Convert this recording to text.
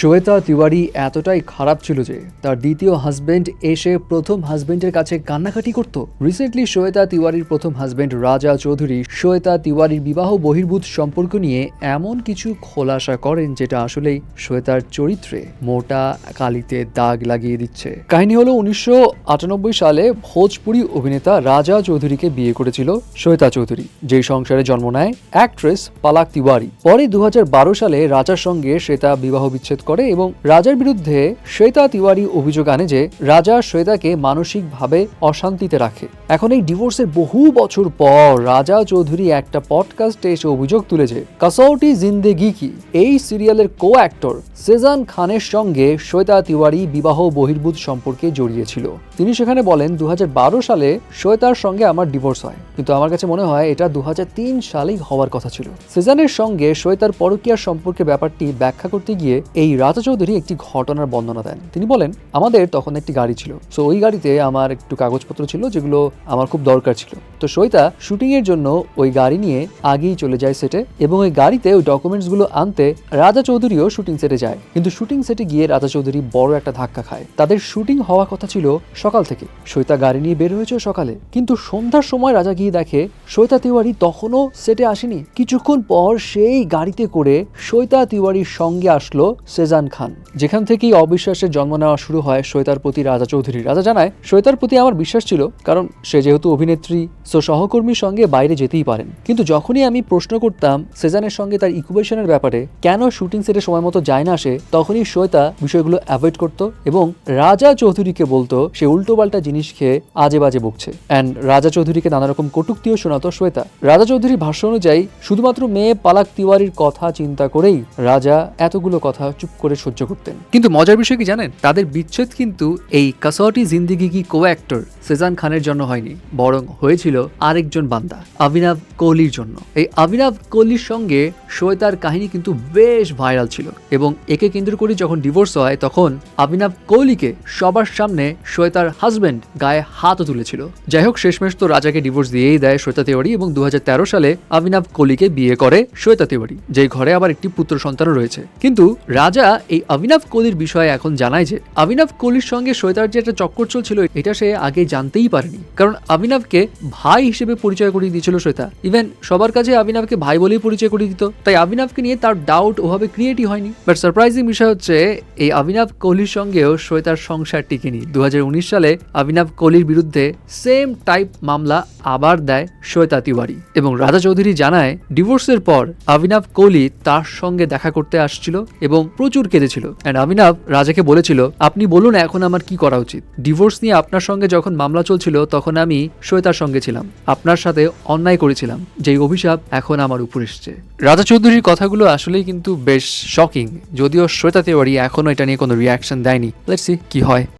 শ্বেতা তিওয়ারি এতটাই খারাপ ছিল যে তার দ্বিতীয় হাজবেন্ড এসে প্রথম হাজব্যান্ডের কাছে কান্নাকাটি করত। রিসেন্টলি শ্বেতা তিওয়ারির প্রথম হাজবেন্ড রাজা চৌধুরী শ্বেতা তিওয়ারির বিবাহ বহির্ভূত সম্পর্ক নিয়ে এমন কিছু খোলাসা করেন যেটা আসলেই শ্বেতার চরিত্রে মোটা কালিতে দাগ লাগিয়ে দিচ্ছে। কাহিনী হলো উনিশশো আটানব্বই সালে ভোজপুরি অভিনেতা রাজা চৌধুরীকে বিয়ে করেছিল শ্বেতা চৌধুরী, যেই সংসারে জন্ম নেয় অ্যাক্ট্রেস পালাক তিওয়ারি। পরে দু হাজার বারো সালে রাজার সঙ্গে শ্বেতা বিবাহ বিচ্ছেদ করে এবং রাজার বিরুদ্ধে শ্বেতা তিওয়ারি অভিযোগ আনে যে রাজা শ্বেতাকে মানসিকভাবে অশান্তিতে রাখে। এখন এই ডিভোর্সের বহু বছর পর রাজা চৌধুরী একটা পডকাস্টে এসে অভিযোগ তুলেছে কাসৌটি জিন্দেগি কি? এই সিরিয়ালের কো অ্যাক্টর সেজান খানের সঙ্গে শ্বেতা তিওয়ারি বিবাহ বহির্ভূত সম্পর্কে জড়িয়েছিল। তিনি সেখানে বলেন দু হাজার বারো সালে শ্বেতার সঙ্গে আমার ডিভোর্স হয়। কিন্তু আমার কাছে মনে হয় এটা দু হাজার তিন সালেই হওয়ার কথা ছিল। সেজানের সঙ্গে শ্বেতার পরকীয়ার সম্পর্কে ব্যাপারটি ব্যাখ্যা করতে গিয়ে এই রাজা চৌধুরী একটি ঘটনার বর্ণনা দেন। তিনি বলেন, আমাদের তখন একটি গাড়ি ছিল। সো ওই গাড়িতে আমার একটু কাগজপত্র ছিল যেগুলো আমার খুব দরকার ছিল। তো শ্বেতা শুটিং এর জন্য ওই গাড়ি নিয়ে আগেই চলে যায় সেটে এবং ওই গাড়িতে ওই ডকুমেন্টসগুলো আনতে রাজা চৌধুরীও শুটিং সেটে যায়। কিন্তু শুটিং সেটে গিয়ে রাজা চৌধুরী বড় একটা ধাক্কা খায়। তাদের শুটিং হওয়ার কথা ছিল সকাল থেকে। শ্বেতা গাড়ি নিয়ে বের হয়েছে সকালে। কিন্তু সন্ধ্যার সময় রাজা গিয়ে দেখে শ্বেতা তিওয়ারি তখনও সেটে আসেনি। কিছুক্ষণ পর সেই গাড়িতে করে শ্বেতা তিওয়ারির সঙ্গে আসলো সেজান খান। যেখান থেকেই অবিশ্বাসের জন্ম নেওয়া শুরু হয় শ্বেতার প্রতি রাজা চৌধুরী। রাজা জানায়, শ্বেতার প্রতি আমার বিশ্বাস ছিল, কারণ সে যেহেতু অভিনেত্রী, সো সহকর্মীর সঙ্গে বাইরে যেতেই পারেন। কিন্তু যখনই আমি প্রশ্ন করতাম সেজানের সঙ্গে তার ইকুবেশনের ব্যাপারে, কেন শুটিং সেটে সময় মতো যায় না সে, তখনই শ্বেতা বিষয়গুলো অ্যাভয়েড করত এবং রাজা চৌধুরীকে বলতো, সে উল্টোপাল্টা জিনিস খেয়ে আজে বাজে বকছে অ্যান্ড রাজা চৌধুরীকে নানা রকম কটুক্তিও শোনাতো শ্বেতা। রাজা চৌধুরীর ভাষ্য অনুযায়ী, শুধুমাত্র মেয়ে পালাক তিওয়ারির কথা চিন্তা করেই রাজা এতগুলো কথা চুপ করে সহ্য করতেন। কিন্তু মজার বিষয় কি জানেন? তাদের বিচ্ছেদ কিন্তু এই কাসওয়াটি জিন্দিগি কি কো অ্যাক্টর সেজান খানের জন্য হয়নি, বরং হয়েছিল আরেকজন বান্দা আবিনাভ কোহলির জন্য। এই আবিনাভ কোহলির সঙ্গে শ্বেতার কাহিনী কিন্তু বেশ ভাইরাল ছিল এবং একে কেন্দ্র করে যখন ডিভোর্স হয়, তখন আবিনাভ কোহলিকে সবার সামনে শ্বেতার হাজবেন্ড গায়ে হাতও তুলেছিল। যাই হোক, শেষমেশ তো রাজাকে ডিভোর্স দিয়েই দেয় শ্বেতা তিওয়ারি এবং দু হাজার তেরো সালে আবিনাভ কোহলিকে বিয়ে করে শ্বেতা তিওয়ারি যে ঘরে আবার একটি পুত্র সন্তানও রয়েছে। কিন্তু রাজা এই অভিনব কোহলির বিষয়ে এখন জানায় যে, অভিনব কোহলির সঙ্গে শ্বেতার যে একটা চক্কর চলছিল, এটা সে আগে জানতেই পারেনি। কারণ অভিনবকে ভাই হিসেবে পরিচয় করিয়ে দিয়েছিল শ্বেতা ইভেন সবার কাছে অভিনবকে ভাই বলেই পরিচয় করিয়ে দিত। তাই অভিনবকে নিয়ে তার ডাউট ওভাবে ক্রিয়েটই হয়নি। বাট সারপ্রাইজিং বিষয় হচ্ছে, এই অভিনব কোহলির সঙ্গেও শ্বেতার সংসার টিকেনি দু হাজার উনিশ সালে অভিনব কোহলির বিরুদ্ধে সেম টাইপ মামলা আবার দেয় শ্বেতা তিওয়ারি। এবং রাজা চৌধুরী জানায় ডিভোর্সের পর অভিনব কোহলি তার সঙ্গে দেখা করতে আসছিল এবং প্রচুর কেঁদেছিল। অ্যান্ড আমিনাভ রাজাকে বলেছিল, আপনি বলুন এখন আমার কি করা উচিত? ডিভোর্স নিয়ে আপনার সঙ্গে যখন মামলা চলছিল, তখন আমি শ্বেতার সঙ্গে ছিলাম। আপনার সাথে অন্যায় করেছিলাম, যেই অভিশাপ এখন আমার উপর এসছে। রাজা চৌধুরীর কথাগুলো আসলেই কিন্তু বেশ শকিং যদিও শ্বেতা তেওয়ারি এখনও এটা নিয়ে কোনো রিয়াকশন দেয়নি। লেটস কি হয়।